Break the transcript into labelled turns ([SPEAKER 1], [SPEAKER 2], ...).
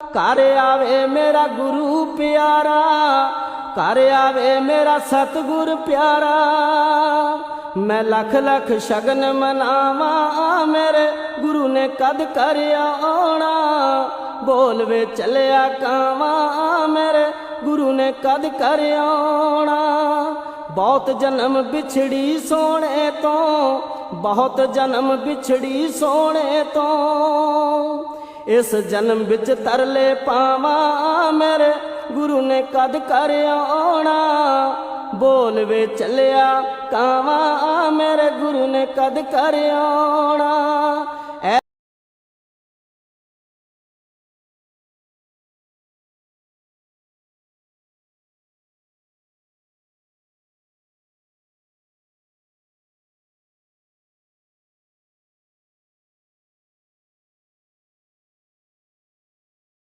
[SPEAKER 1] ਘਰ ਆਵੇ ਮੇਰਾ ਗੁਰੂ ਪਿਆਰਾ, ਘਰ ਆਵੇ ਮੇਰਾ ਸਤਿਗੁਰ ਪਿਆਰਾ। ਮੈਂ ਲੱਖ ਲੱਖ ਸ਼ਗਨ ਮਨਾਵਾਂ ਮੇਰੇ ਗੁਰੂ ਨੇ ਕਦ ਕਰਿਆ ਆਉਣਾ। ਬੋਲ ਵੇ ਚੱਲਿਆ ਕਾਵਾਂ ਮੇਰੇ ਗੁਰੂ ਨੇ ਕਦ ਕਰਿਆ ਆਉਣਾ। ਬਹੁਤ ਜਨਮ ਵਿਛੜੀ ਸੋਹਣੇ ਤੋਂ, ਬਹੁਤ ਜਨਮ ਵਿਛੜੀ ਸੋਹਣੇ ਤੋਂ। ਇਸ ਜਨਮ ਵਿੱਚ ਤਰਲੇ ਪਾਵਾਂ ਮੇਰੇ ਗੁਰੂ ਨੇ ਕਦ ਕਰ ਆਉਣਾ। ਬੋਲ ਵੇ ਚੱਲਿਆ ਕਾਵਾਂ ਮੇਰੇ ਗੁਰੂ ਨੇ ਕਦ ਕਰ ਆਉਣਾ।